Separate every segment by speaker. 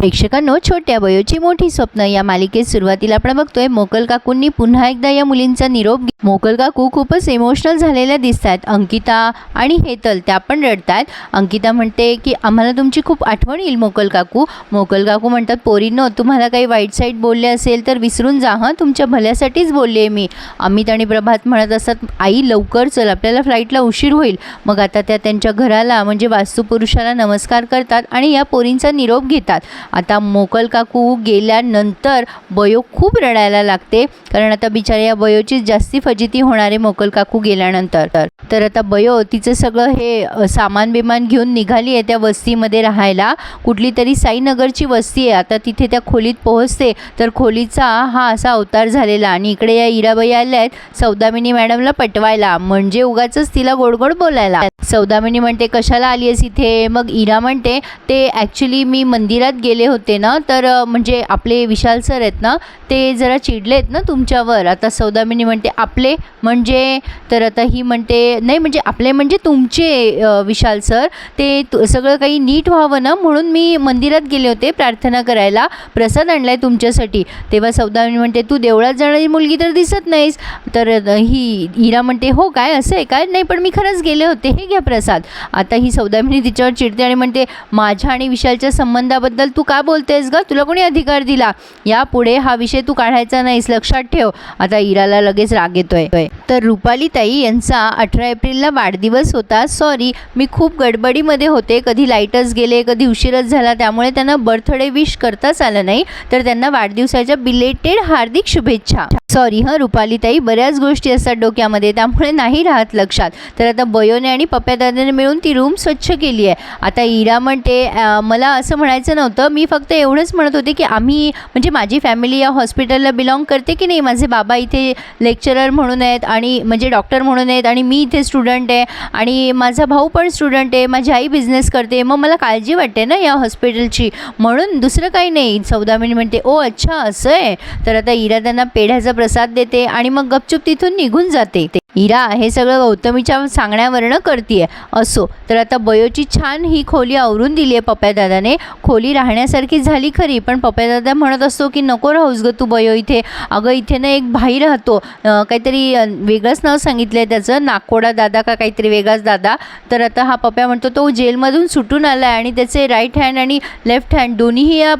Speaker 1: प्रेक्षकांनो छोट्या वयोची मोठी स्वप्न. या मालिकेत सुरुवातीला आपण बघतोय मोकल काकूंनी पुन्हा एकदा या मुलींचा निरोप मोकल काकू खूपच इमोशनल झालेल्या दिसत आहेत अंकिता आणि हेतल त्या पण रडतात. अंकिता म्हणते की आम्हाला तुमची खूप आठवण येईल मोकल काकू. मोकल काकू म्हणतात पोरींनो तुम्हाला काही वाईट साईट बोलले असेल तर विसरून जा हां? तुमच्या भल्यासाठीच बोलले आहे मी. अमित आणि प्रभात म्हणत असतात आई लवकर चल आपल्याला फ्लाईटला उशीर होईल. मग आता त्या त्यांच्या घराला म्हणजे वास्तुपुरुषाला नमस्कार करतात आणि या पोरींचा निरोप घेतात. आता मोकल काकू गेल्यानंतर बयो खूप रडायला लागते. कारण आता बिचाऱ्या या बयोचीच जास्ती फजिती होणारे मोकल काकू गेल्यानंतर. तर आता बयो तिचं सगळं हे सामान बिमान घेऊन निघाली आहे त्या वस्तीमध्ये राहायला. कुठली तरी साईनगरची वस्ती आहे. आता तिथे त्या खोलीत पोहोचते. तर खोलीचा हा असा अवतार झालेला आणि इकडे या इराबाई आल्या आहेत सौदामिनी मॅडमला पटवायला. म्हणजे उगाच तिला गोड गोड बोलायला. सौदामिनी म्हणते कशाला आली आहेस इथे? मग इरा म्हणते ते ॲक्च्युली मी मंदिरात गेले होते ना तर म्हणजे आपले विशाल सर आहेत ना ते जरा चिडलेत ना तुमच्यावर. आता सौदामिनी म्हणते आपले? म्हणजे? तर आता ही म्हणते नाही म्हणजे आपले म्हणजे तुमचे विशाल सर ते तु- सगळं काही नीट व्हावं ना? म्हणून मी मंदिरात गेले होते प्रार्थना करायला. प्रसाद आणला आहे तुमच्यासाठी. तेव्हा सौदामिनी म्हणते तू देवळात जाणारी मुलगी तर दिसत नाहीस. तर ही हिरा म्हणते हो काय? असं आहे काय? नाही पण मी खरंच गेले होते. हे घ्या प्रसाद. आता ही सौदामिनी तिच्यावर चिडते आणि म्हणते माझ्या आणि विशालच्या संबंधाबद्दल तू का बोलतेस ग? तुला कोणी अधिकार दिला? यापुढे हा विषय तू काढायचा नाहीस. लक्षात ठेव. आता इराला लगेच राग येतोय. तर रुपाली ताई यांचा अठरा एप्रिलला वाढदिवस होता. सॉरी मी खूप गडबडीमध्ये होते. कधी लाईटच गेले कधी उशीरच झाला. त्यामुळे त्यांना बर्थडे विश करताच आलं नाही. तर त्यांना वाढदिवसाच्या बिलेटेड हार्दिक शुभेच्छा. सॉरी हं रुपालीताई. बऱ्याच गोष्टी असतात डोक्यामध्ये. त्यामुळे नाही राहत लक्षात. तर आता बयोने आणि पप्प्यादादाने मिळून ती रूम स्वच्छ केली आहे. आता इरा म्हणते मला असं म्हणायचं नव्हतं. मी फक्त एवढंच म्हणत होते की आम्ही म्हणजे माझी फॅमिली या हॉस्पिटलला बिलॉंग करते की नाही? माझे बाबा इथे लेक्चरर म्हणून आहेत आणि म्हणजे डॉक्टर म्हणून आहेत आणि मी इथे स्टुडंट आहे आणि माझा भाऊ पण स्टुडंट आहे माझी आई बिझनेस करते. मग मला काळजी वाटते ना या हॉस्पिटलची म्हणून दुसरं काही नाही. सौदामिनी म्हणते ओ अच्छा असं आहे? तर आता इरा त्यांना पेढ्याचा प्रसाद देते आणि मग गपचूप तिथून निघून जाते इरा हे सगळं गौतमीच्या सांगण्यावरनं करते असो. तर आता बयोची छान ही खोली आवरून दिली आहे पप्प्यादादाने खोली राहण्यासारखी झाली खरी पण पप्प्यादादा म्हणत असतो की नको राहूस ग तू बयो इथे. अगं इथे ना एक भाई राहतो. काहीतरी वेगळंच नाव सांगितलं आहे त्याचं नाकोडा दादा का काहीतरी वेगळाच दादा. तर आता हा पप्प्या म्हणतो तो जेलमधून सुटून आला आहे आणि त्याचे राईट हँड आणि लेफ्ट हँड दोन्हीही या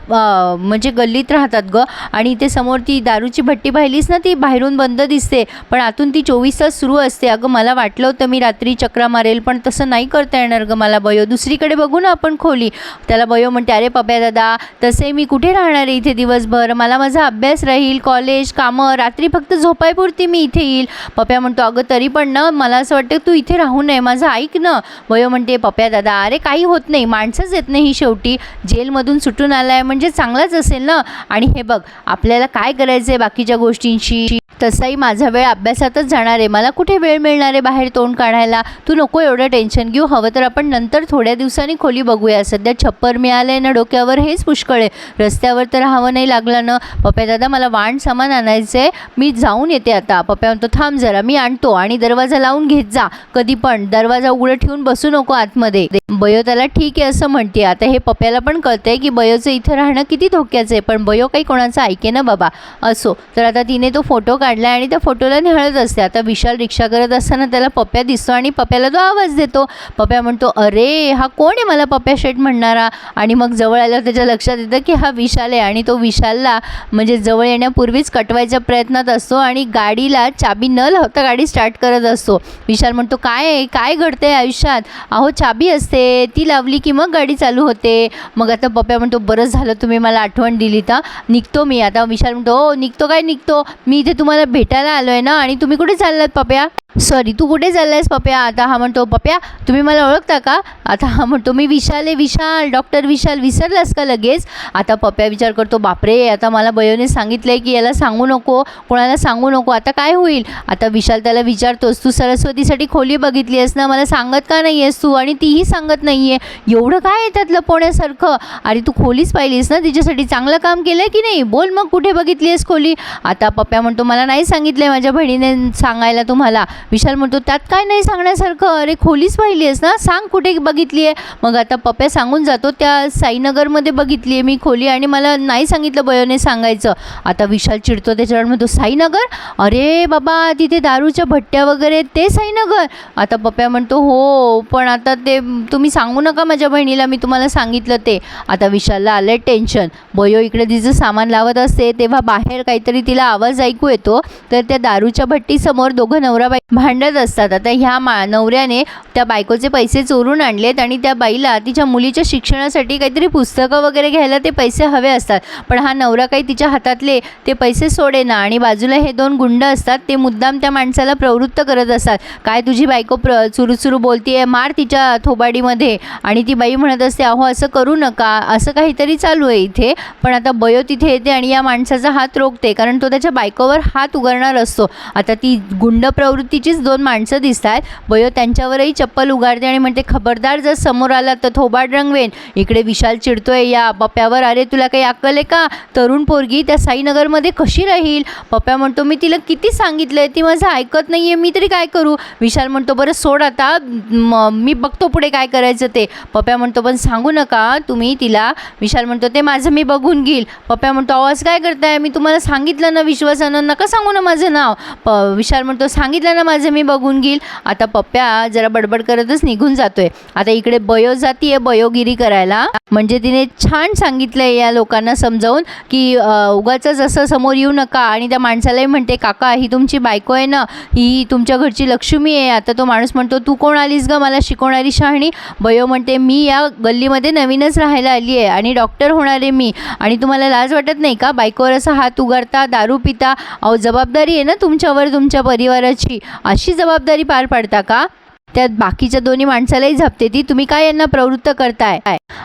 Speaker 1: म्हणजे गल्लीत राहतात ग. आणि इथे समोर ती दारूची भट्टी पाहिलीस ना ती बाहेरून बंद दिसते. पण आतून ती चोवीस तास सुरू असते. अगं मला वाटलं होतं मी रात्री चक्रा मारेल पण तसं नाही करता येणार गं मला बयो. दुसरीकडे बघू ना आपण खोली. त्याला बयो म्हणते अरे पप्या दादा तसे मी कुठे राहणार आहे इथे दिवसभर? मला माझा अभ्यास राहील कॉलेज कामं रात्री फक्त झोपायपुरती मी इथे येईल. पप्या म्हणतो अगं तरी पण ना मला असं वाटतं तू इथे राहू नये माझं ऐक ना. वयो म्हणते पप्या दादा अरे काही होत नाही माणसंच येत नाही ही शेवटी. जेलमधून सुटून आलाय म्हणजे चांगलाच असेल ना. आणि हे बघ आपल्याला काय करायचं आहे बाकीच्या गोष्टींशी? तसाही माझा वेळ अभ्यासातच जाणार आहे. मला कुठे वेळ मिळणार आहे बाहेर तोंड काढायला? तू नको एवढं टेन्शन घेऊ. हवं तर आपण नंतर थोड्या दिवसांनी खोली बघूया. सध्या छप्पर मिळालं आहे ना डोक्यावर हेच पुष्कळ आहे. रस्त्यावर तर राहावं नाही लागलं ना. पप्या दादा मला वाण सामान आणायचं आहे मी जाऊन येते आता. पप्या म्हणतो थांब जरा मी आणतो. आणि दरवाजा लावून घे घेत जा. कधी पण. दरवाजा उघडं ठेवून बसू नको आतमध्ये. बयो त्याला ठीक आहे असं म्हणते. आता हे पप्याला पण कळतंय की बयोचं इथं राहणं किती धोक्याचं आहे. पण बयो काही कोणाचं ऐके ना बाबा. असो. तर आता तिने तो फोटो काढला आणि त्या फोटोला निहळत असते. आता विशाल रिक्षा करत असताना त्याला पप्या दिसतो आणि पप्याला तो आवाज देतो. पप्या म्हणतो अरे हा कोण आहे मला पप्या शेट म्हणणारा? आणि मग जवळ आल्यावर त्याच्या लक्षात येतं की हा विशाल आहे. आणि तो विशालला म्हणजे जवळ येण्यापूर्वीच कटवायच्या प्रयत्नात असतो आणि गाडीला चाबी न लावता गाडी स्टार्ट करत असतो. विशाल म्हणतो काय आहे? काय घडतंय आयुष्यात? अहो चाबी असते. ती लावली की मग गाडी चालू होते. मग आता पप्या म्हणतो बरंच झालं तुम्ही मला आठवण दिली तर निघतो मी. आता विशाल म्हणतो हो निघतो काय निघतो? मी इथे तुम्हाला भेटायला आलो आहे ना आणि तुम्ही कुठे चाललात पप्या? सॉरी तू कुठे चाललायस पप्या? आता हा म्हणतो पप्या तुम्ही मला ओळखता का? आता हा म्हणतो मी विशाल आहे विशाल डॉक्टर विशाल विसरलास का लगेच? आता पप्या विचार करतो बापरे आता मला बयोने सांगितलं आहे की याला सांगू नको कोणाला सांगू नको आता काय होईल? आता विशाल त्याला विचारतोस तू सरस्वतीसाठी खोली बघितली आहेस ना? मला सांगत का नाही आहेस तू? आणि तीही सांगत नाही आहे एवढं काय येतात लपवण्यासारखं? अरे तू खोलीच पाहिलीस ना? तिच्यासाठी चांगलं काम केलं की नाही? बोल मग कुठे बघितली आहेस खोली? आता पप्या म्हणतो मला नाही सांगितलं आहे माझ्या बहिणीने सांगायला तुम्हाला. विशाल म्हणतो त्यात काय नाही सांगण्यासारखं. अरे खोलीच पाहिली आहेस ना? सांग कुठे बघितली आहे मग आता पप्या सांगून जातो त्या साईनगरमध्ये बघितली आहे मी खोली आणि मला नाही सांगितलं बयोने सांगायचं. आता विशाल चिडतो त्याच्यावर म्हणतो साईनगर? अरे बाबा तिथे दारूच्या भट्ट्या वगैरे आहेत, ते साईनगर? आता पप्या म्हणतो हो पण आता ते तुम्ही सांगू नका माझ्या बहिणीला मी तुम्हाला सांगितलं ते. आता विशालला आलं टेन्शन. बयो इकडे तिचं सामान लावत असते तेव्हा बाहेर काहीतरी तिला आवाज ऐकू येतो. तर त्या दारूच्या भट्टीसमोर दोघं नवरा बाई भांडत असतात. आता ह्या मा नवऱ्याने त्या बायकोचे पैसे चोरून आणलेत आणि त्या बाईला तिच्या मुलीच्या शिक्षणासाठी काहीतरी पुस्तकं वगैरे घ्यायला ते पैसे हवे असतात. पण हा नवरा काही तिच्या हातातले ते पैसे सोडेना आणि बाजूला हे दोन गुंड असतात ते मुद्दाम त्या माणसाला प्रवृत्त करत असतात. काय तुझी बायको प्र चुरू बोलती आहे मार तिच्या थोबाडीमध्ये. आणि ती बाई म्हणत असते अहो असं करू नका. असं काहीतरी चालू आहे इथे. पण आता बयो तिथे येते आणि या माणसाचा हात रोखते. कारण तो त्याच्या बायकोवर हात उगारणार असतो. आता ती गुंड प्रवृत्ती ओळखीचीच दोन माणसं दिसत आहेत बयो त्यांच्यावरही चप्पल उगारते आणि म्हणते खबरदार जर समोर आला तर थोबाड रंगवेन. इकडे विशाल चिडतोय या पप्प्यावर अरे तुला काही अक्कल आहे का? तरुण पोरगी त्या साईनगरमध्ये कशी राहील? पप्प्या म्हणतो मी तिला किती सांगितलंय ती माझं ऐकत नाही आहे मी तरी काय करू? विशाल म्हणतो बरं सोड आता. म- मी बघतो पुढे काय करायचं ते. पप्प्या म्हणतो पण सांगू नका तुम्ही तिला विशाल म्हणतो ते माझं मी बघून घेईल. पप्प्या म्हणतो आवाज काय करताय? मी तुम्हाला सांगितलं ना विश्वासानं. नका सांगू ना माझं नाव. प विशाल म्हणतो सांगितलं ना माझं मी बघून घेईल. आता पप्प्या जरा बडबड करतच निघून जातोय. आता इकडे बयो जातीये बयोगिरी करायला. म्हणजे तिने छान सांगितलंय या लोकांना समजावून की उगाच असं समोर येऊ नका. आणि त्या माणसालाही म्हणते काका ही तुमची बायको आहे ना ही तुमच्या घरची लक्ष्मी आहे. आता तो माणूस म्हणतो तू कोण आलीस ग? मला शिकवणारी शहाणी. बयो म्हणते मी या गल्लीमध्ये नवीनच राहायला आली आहे आणि डॉक्टर होणार आहे मी. आणि तुम्हाला लाज वाटत नाही का? बायकोवर असा हात उगारता दारू पिता. अहो जबाबदारी आहे ना तुमच्यावर तुमच्या परिवाराची. अशी जबाबदारी पार पाडता का? त्यात बाकीच्या दोन्ही माणसालाही झपते ती. तुम्ही काय यांना प्रवृत्त करताय?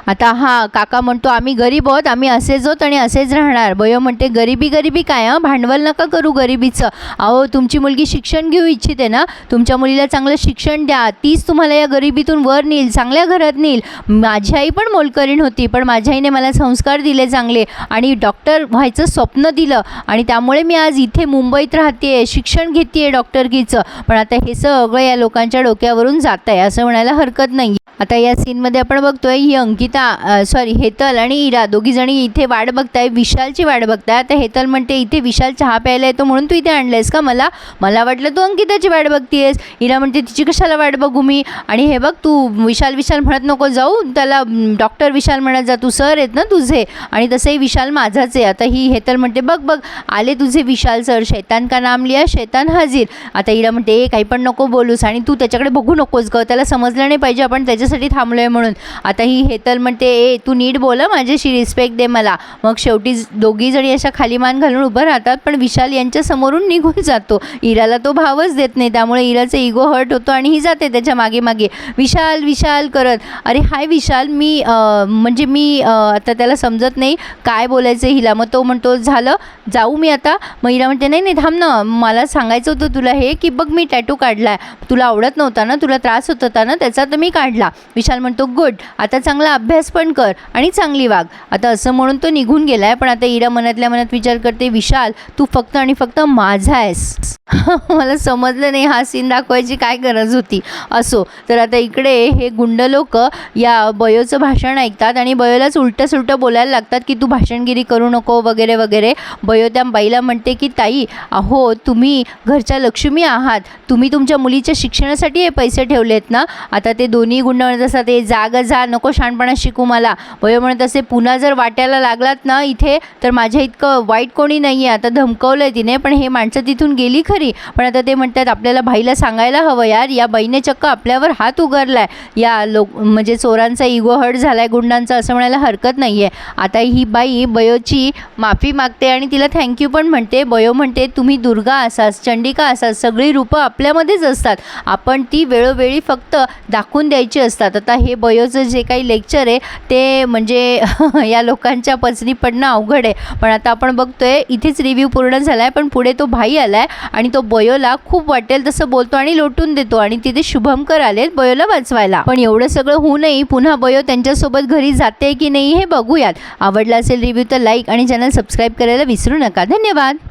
Speaker 1: आता हा काका म्हणतो आम्ही गरीब आहोत आम्ही असेच होत आणि असेच राहणार. बयो म्हणते गरिबी गरिबी काय हं? भांडवल नका करू गरिबीचं. अहो तुमची मुलगी शिक्षण घेऊ इच्छिते ना? तुमच्या मुलीला चांगलं शिक्षण द्या. तीच तुम्हाला या गरिबीतून वर नेईल चांगल्या घरात नेईल. माझी आई पण मोलकरीण होती पण माझ्या आईने मला संस्कार दिले चांगले आणि डॉक्टर व्हायचं स्वप्न दिलं आणि त्यामुळे मी आज इथे मुंबईत राहते शिक्षण घेते डॉक्टरकीचं. पण आता हे सगळं या लोकांच्या डोक्यावर रस्त्यावरून जात आहे असं म्हणायला हरकत नाही आता या सीनमध्ये आपण बघतोय ही अंकिता सॉरी हेतल आणि इरा दोघी जणी इथे वाट बघताय विशालची वाट बघताय आता हेतल म्हणते इथे विशाल चहा प्यायला येतो म्हणून तू इथे आणलंयस का मला? मला वाटलं तू अंकिताची वाट बघतीयस. इरा म्हणते तिची कशाला वाट बघू मी? आणि हे बघ तू विशाल विशाल म्हणत नको जाऊ. त्याला डॉक्टर विशाल म्हणत जा. तू सर आहेत ना तुझे? आणि तसंही विशाल माझाच आहे. आता ही हेतल म्हणते बघ बघ आले तुझे विशाल सर शैतान का नाम लिया? शैतान हाजीर. आता इरा म्हणते काही पण नको बोलूस आणि तू त्याच्याकडे बघू नकोस ग. त्याला समजलं नाही पाहिजे आपण त्याच्या माझ्यासाठी थांबलो आहे म्हणून. आता ही हेतल म्हणते ए तू नीट बोला माझ्याशी रिस्पेक्ट दे मला. मग शेवटी दोघी जणी अशा खाली मान घालून उभं राहतात पण विशाल यांच्या समोरून निघून जातो. इराला तो भावच देत नाही त्यामुळे इराचा इगो हर्ट होतो आणि ही जाते त्याच्यामागे मागे. विशाल विशाल करत. अरे हाय विशाल मी म्हणजे मी आता त्याला समजत नाही काय बोलायचं हिला. मग तो म्हणतो झालं जाऊ मी आता. मग हिला म्हणते नाही नाही थांब ना मला सांगायचं होतं तुला हे की बघ मी टॅटू काढला आहे तुला आवडत नव्हता ना तुला त्रास होत होता ना त्याचा तर मी काढला. विशाल म्हणतो गुड आता चांगला अभ्यास पण कर आणि चांगली वाग. आता असं म्हणून तो निघून गेलाय पण आता इरा मनातल्या मनात विचार करते विशाल तू फक्त आणि फक्त माझा आहेस. मला समजलं नाही हा सीन दाखवायची काय गरज होती? असो तर आता इकडे हे गुंड लोक या बयोचं भाषण ऐकतात आणि बयोलाच उलटं सुलटं बोलायला लागतात की तू भाषणगिरी करू नको वगैरे वगैरे. बयो त्या बाईला म्हणते की ताई अहो तुम्ही घरच्या लक्ष्मी आहात. तुम्ही तुमच्या मुलीच्या शिक्षणासाठी हे पैसे ठेवलेत ना? आता ते दोन्ही गुंड म्हणत असतात ते जाग जा नको शहाणपणा शिकू मला. बयो म्हणत असे पुन्हा जर वाट्याला लागलात ना इथे तर माझ्या इतकं वाईट कोणी नाही आहे आता धमकवलं आहे तिने पण हे माणसं तिथून गेली खरं पण आता ते म्हणतात आपल्याला भाईला सांगायला हवं यार. या बाईने चक्क आपल्यावर हात उगारलाय या लोक म्हणजे चोरांचा इगो हर्ट झालाय गुंडांचा असं म्हणायला हरकत नाही आहे आता ही बाई बयोची माफी मागते आणि तिला थँक्यू पण म्हणते. बयो म्हणते तुम्ही दुर्गा असाच चंडिका असाच सगळी रूपं आपल्यामध्येच असतात. आपण ती वेळोवेळी फक्त दाखवून द्यायची असतात. आता हे बयोचं जे काही लेक्चर आहे ते म्हणजे या लोकांच्या पचनी पडणं अवघड आहे. पण आता आपण बघतोय इथेच रिव्ह्यू पूर्ण झाला आहे पण पुढे तो भाई आला आहे आणि आणि तो बयोला खूप वाटेल तसं बोलतो आणि लोटून देतो आणि तिथे शुभमकर आलेत बयोला वाचवायला. पण एवढं सगळं होऊनही पुन्हा बयो त्यांच्यासोबत घरी जाते की नाही हे बघूयात. आवडला असेल रिव्ह्यू तर लाईक आणि चॅनल सबस्क्राईब करायला विसरू नका. धन्यवाद.